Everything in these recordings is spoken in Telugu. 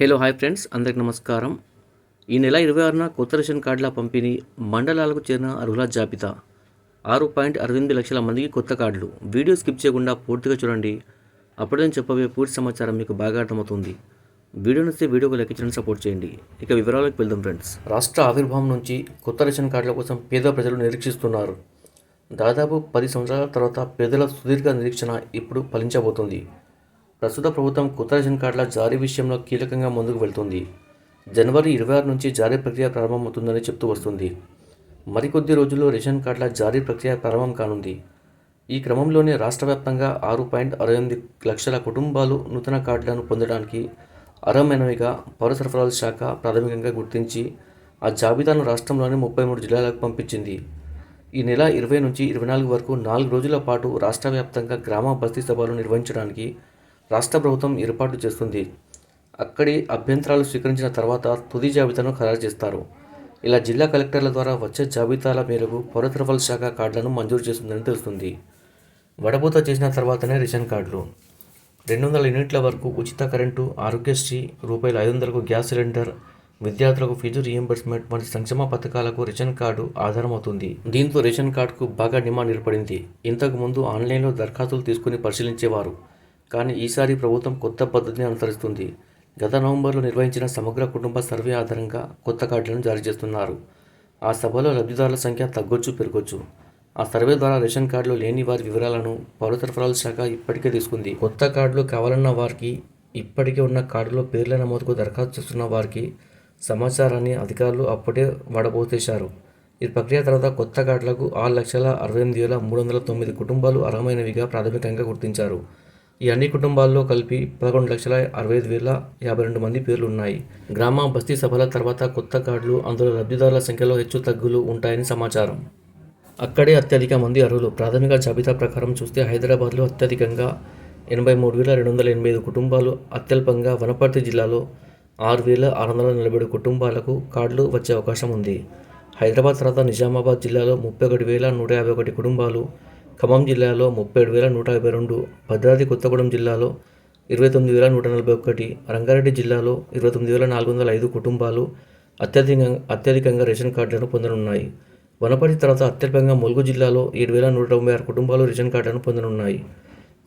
Hello hi friends. అందరికి నమస్కారం. ఈ నెల ఇరవై ఆరున కొత్త రేషన్ కార్డుల పంపిణీ మండలాలకు చేరిన అర్హుల జాబితా. ఆరు పాయింట్ అరవై ఎనిమిది లక్షల మందికి కొత్త కార్డులు. వీడియో స్కిప్ చేయకుండా పూర్తిగా చూడండి. అప్పుడే నేను చెప్పబోయే పూర్తి సమాచారం మీకు బాగా అర్థమవుతుంది. వీడియో నచ్చితే వీడియోకు లెక్కించడం సపోర్ట్ చేయండి. ఇక వివరాలకు వెళ్దాం ఫ్రెండ్స్. రాష్ట్ర ఆవిర్భావం నుంచి కొత్త రేషన్ కార్డుల కోసం పేద ప్రజలు నిరీక్షిస్తున్నారు. దాదాపు పది సంవత్సరాల తర్వాత పేదల సుదీర్ఘ నిరీక్షణ ఇప్పుడు ఫలించబోతుంది. ప్రస్తుత ప్రభుత్వం కొత్త రేషన్ కార్డుల జారీ విషయంలో కీలకంగా ముందుకు వెళ్తుంది. జనవరి ఇరవై ఆరు నుంచి జారీ ప్రక్రియ ప్రారంభమవుతుందని చెప్తూ వస్తుంది. మరికొద్ది రోజుల్లో రేషన్ కార్డుల జారీ ప్రక్రియ ప్రారంభం కానుంది. ఈ క్రమంలోనే రాష్ట్ర వ్యాప్తంగా ఆరు పాయింట్ అరవై ఎనిమిది లక్షల కుటుంబాలు నూతన కార్డులను పొందడానికి అర్హమైనవిగా పౌర సరఫరాల శాఖ ప్రాథమికంగా గుర్తించి ఆ జాబితాను రాష్ట్రంలోని ముప్పై మూడు జిల్లాలకు పంపించింది. ఈ నెల ఇరవై నుంచి ఇరవై నాలుగు వరకు నాలుగు రోజుల పాటు రాష్ట్ర వ్యాప్తంగా గ్రామ బస్తీ సభలు నిర్వహించడానికి రాష్ట్ర ప్రభుత్వం ఏర్పాటు చేస్తుంది. అక్కడి అభ్యంతరాలు స్వీకరించిన తర్వాత తుది జాబితాను ఖరారు చేస్తారు. ఇలా జిల్లా కలెక్టర్ల ద్వారా వచ్చే జాబితాల మేరకు పౌర శాఖ కార్డులను మంజూరు చేస్తుందని తెలుస్తుంది. వడబోత చేసిన తర్వాతనే రేషన్ కార్డులు. రెండు వందల యూనిట్ల వరకు ఉచిత కరెంటు ఆరోగ్యశ్రీ రూపాయలు ఐదు వందలకు గ్యాస్ సిలిండర్ విద్యార్థులకు ఫీజు రియంబర్స్మెంట్ వంటి సంక్షేమ పథకాలకు రేషన్ కార్డు ఆధారమవుతుంది. దీంతో రేషన్ కార్డుకు బాగా డిమాండ్ ఏర్పడింది. ఇంతకుముందు ఆన్లైన్లో దరఖాస్తులు తీసుకుని పరిశీలించేవారు. కానీ ఈసారి ప్రభుత్వం కొత్త పద్ధతిని అనుసరిస్తుంది. గత నవంబర్లో నిర్వహించిన సమగ్ర కుటుంబ సర్వే ఆధారంగా కొత్త కార్డులను జారీ చేస్తున్నారు. ఆ సభలో లబ్ధిదారుల సంఖ్య తగ్గొచ్చు పెరగొచ్చు. ఆ సర్వే ద్వారా రేషన్ కార్డులు లేని వారి వివరాలను పౌర సరఫరాల శాఖ ఇప్పటికే తీసుకుంది. కొత్త కార్డులు కావాలన్న వారికి ఇప్పటికే ఉన్న కార్డులో పేర్ల నమోదుకు దరఖాస్తు చేస్తున్న వారికి సమాచారాన్ని అధికారులు అప్పుడే వడబోతేశారు. ఈ ప్రక్రియ తర్వాత కొత్త కార్డులకు ఆరు లక్షల అరవై ఎనిమిది వేల మూడు వందల తొమ్మిది కుటుంబాలు అర్హమైనవిగా ప్రాథమికంగా గుర్తించారు. ఈ అన్ని కుటుంబాల్లో కలిపి పదకొండు లక్షల అరవై ఐదు వేల యాభై రెండు మంది పేర్లు ఉన్నాయి గ్రామ బస్తీ సభల తర్వాత కొత్త కార్డులు అందులో లబ్ధిదారుల సంఖ్యలో హెచ్చు తగ్గులు ఉంటాయని సమాచారం. అక్కడే అత్యధిక మంది అర్హులు. ప్రాథమిక జాబితా ప్రకారం చూస్తే హైదరాబాద్లో అత్యధికంగా ఎనభై మూడు వేల రెండు వందల ఎనభై ఐదు కుటుంబాలు అత్యల్పంగా వనపర్తి జిల్లాలో ఆరు వేల ఆరు వందల నలభై ఏడు కుటుంబాలకు కార్డులు వచ్చే అవకాశం ఉంది. హైదరాబాద్ తర్వాత నిజామాబాద్ జిల్లాలో ముప్పై ఒకటి వేల నూట యాభై ఒకటి కుటుంబాలు ఖమ్మం జిల్లాలో ముప్పై ఏడు వేల నూట యాభై రెండు భద్రాద్రి కొత్తగూడెం జిల్లాలో ఇరవై తొమ్మిది వేల నూట నలభై ఒకటి రంగారెడ్డి జిల్లాలో ఇరవై తొమ్మిది వేల నాలుగు వందల ఐదు కుటుంబాలు అత్యధికంగా అత్యధికంగా రేషన్ కార్డులను పొందనున్నాయి. వనపర్తి తర్వాత అత్యల్పంగా ములుగు జిల్లాలో ఏడు వేల నూట తొంభై ఆరు కుటుంబాలు రేషన్ కార్డులను పొందనున్నాయి.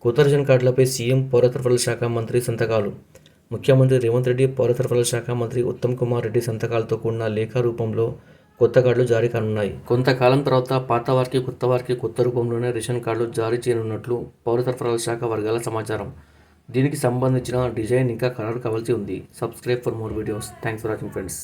కొత్త రేషన్ కార్డులపై సీఎం పౌర సరఫరాల శాఖ మంత్రి సంతకాలు. ముఖ్యమంత్రి రేవంత్ రెడ్డి పౌర సరఫరాల శాఖ మంత్రి ఉత్తమ్ కుమార్ రెడ్డి సంతకాలతో కూడిన లేఖ రూపంలో కొత్త కార్డులు జారీ కానున్నాయి. కొంతకాలం తర్వాత పాత వారికి కొత్త వారికి కొత్త రూపంలోనే రేషన్ కార్డులు జారీ చేయనున్నట్లు పౌర సరఫరాల శాఖ వర్గాల సమాచారం. దీనికి సంబంధించిన డిజైన్ ఇంకా ఖరారు కావాల్సి ఉంది. Subscribe for more videos. Thanks for watching friends.